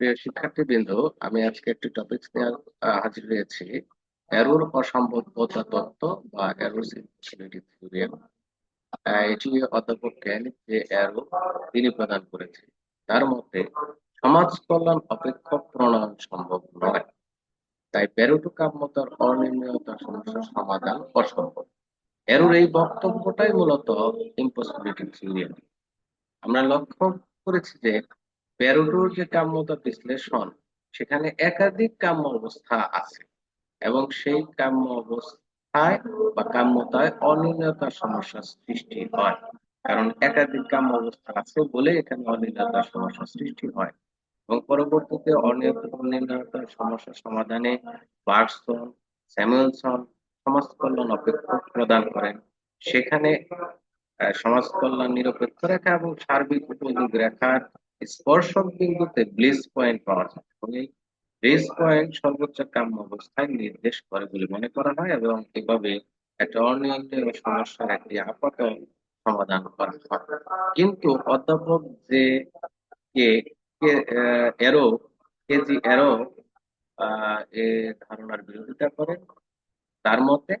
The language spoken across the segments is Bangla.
প্রিয় শিক্ষার্থীবৃন্দ, আমি আজকে একটি টপিক নিয়ে হাজির হয়েছি। এরর অসম্ভাব্যতা তত্ত্ব বা এরর থিওরিয়াম এটি অধ্যাপক জ্ঞান যে এরর তিনি প্রদান করেছেন। তার মধ্যে সমাজ কল্যাণ অপেক্ষা প্রণয়ন সম্ভব নয়। তাই পেরোটো কাম্যতার অনির্ণয়তার সমস্যার সমাধান অসম্ভব। এরর এই বক্তব্যটাই মূলত ইম্পসিবিলিটি থিওরিয়াম আমরা লক্ষ্য করেছি যে প্যারোটোর যে কাম্যতা বিশ্লেষণ সেখানে একাধিক কাম্য অবস্থা আছে এবং সেই কাম্য অবস্থায় বা কাম্যতায় অনির্ণয়তার সমস্যা সৃষ্টি হয়। কারণ একাধিক কাম্য অবস্থা আছে বলে এখানে অনির্ণয়তার সমস্যা সৃষ্টি হয়। এবং পরবর্তীতে অনির্ণয়তার সমস্যা সমাধানে বার্সন স্যামুয়েলসন সমাজ কল্যাণ অপেক্ষক প্রদান করেন। সেখানে সমাজ কল্যাণ নিরপেক্ষ রেখা এবং সার্বিক উপযোগ রেখার স্পর্শক বিন্দুতে ব্লিস পয়েন্ট পাওয়া যায়। এবং এই ব্লিস পয়েন্ট সর্বোচ্চ কাম্য অবস্থায় নির্দেশ করে বলে মনে করা হয় এবং এভাবে একটা অনিয়ন্ত্রিত সমস্যার একটি আপাত সমাধান করা হয়। কিন্তু অধ্যাপক যে কে এরো কেজি এরো এ ধারণার বিরোধিতা করেন তার মতে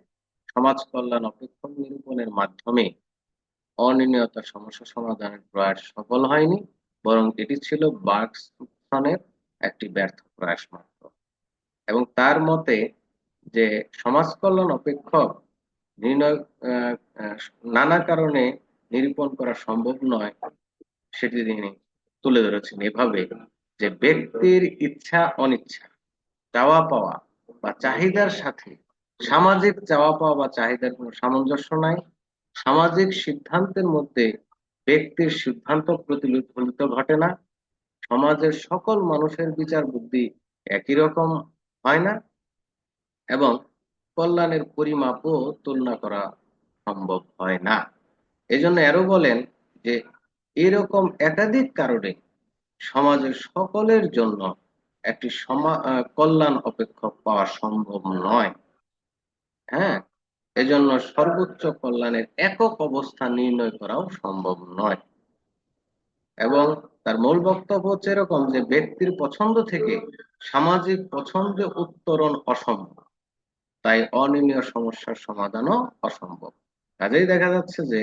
সমাজ কল্যাণ অপেক্ষক নিরূপণের মাধ্যমে অনির্ণয়তার সমস্যা সমাধানের প্রয়াস সফল হয়নি। বরং এটি ছিল বার্গসনের একটি ব্যর্থ প্রয়াস মাত্র এবং তার মতে যে সমাজ কল্যাণ অপেক্ষক নির্ণয় নানা কারণে নিরূপণ করা সম্ভব নয়, সেটি তিনি তুলে ধরেছেন এভাবে যে ব্যক্তির ইচ্ছা অনিচ্ছা, চাওয়া পাওয়া বা চাহিদার সাথে সামাজিক চাওয়া পাওয়া বা চাহিদার কোনো সামঞ্জস্য নাই, সামাজিক সিদ্ধান্তের মধ্যে ব্যক্তির সিদ্ধান্ত প্রতিফলিত ঘটে না। সমাজের সকল মানুষের বিচার বুদ্ধি একই রকম, হয় না? এবং কল্যাণের পরিমাপও তুলনা করা সম্ভব হয় না। এজন্য এরও বলেন যে, এরকম একাধিক কারণে সমাজের সকলের জন্য একটি সমা কল্যাণ অপেক্ষক পাওয়া সম্ভব নয়। হ্যাঁ? এজন্য সর্বোচ্চ কল্যাণের একক অবস্থা নির্ণয় করাও সম্ভব নয়। এবং তার মূল বক্তব্য হচ্ছে এরকম যে ব্যক্তির পছন্দ থেকে সামাজিক পছন্দে উত্তরণ অসম্ভব। তাই অনির্ণীয় সমস্যার সমাধানও অসম্ভব। কাজেই দেখা যাচ্ছে যে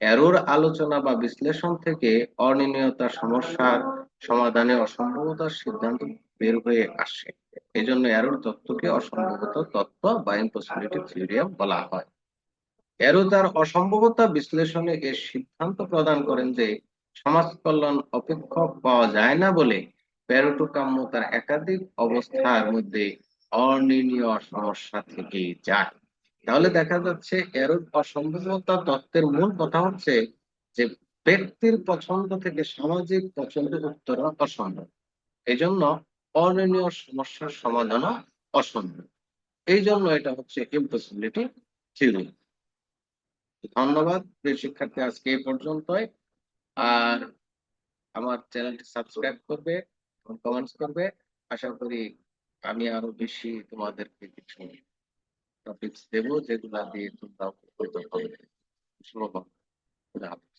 এরোর আলোচনা বা বিশ্লেষণ থেকে অনির্ণীয়তার সমস্যার সমাধানে অসম্ভবতার সিদ্ধান্ত বের হয়ে আসে। এই জন্য এরোর তত্ত্বকে অসম্ভবত তত্ত্ব বা ইম্পসিবিলিটি থিওরিয়াম বলা হয়। এরো তার অসম্ভবতা বিশ্লেষণে এর সিদ্ধান্ত প্রদান করেন যে সমাজ কল্যাণ অপেক্ষক পাওয়া যায় না বলে প্যারোটো কাম্য তার একাধিক অবস্থার মধ্যে অনির্ণীয় সমস্যা থেকে যায়। তাহলে দেখা যাচ্ছে এর অসম্ভবতা তত্ত্বের মূল কথা হচ্ছে যে ব্যক্তির পছন্দ থেকে সামাজিক পছন্দ উত্তরণ অসম্ভব। এই জন্য অনির্ণীয় সমস্যার সমাধানও অসম্ভব। এই জন্য এটা হচ্ছে ইম্পসিবিলিটি থিওরি ধন্যবাদ, প্রিয় শিক্ষার্থী, আজকে এই পর্যন্তই। আর আমার চ্যানেলটি সাবস্ক্রাইব করবে এবং কমেন্টস করবে। আশা করি আমি আরও বেশি তোমাদেরকে কিছু টপিকস দেবো যেগুলা দিয়ে তোমরা উপকৃত হবে। হাফেজ।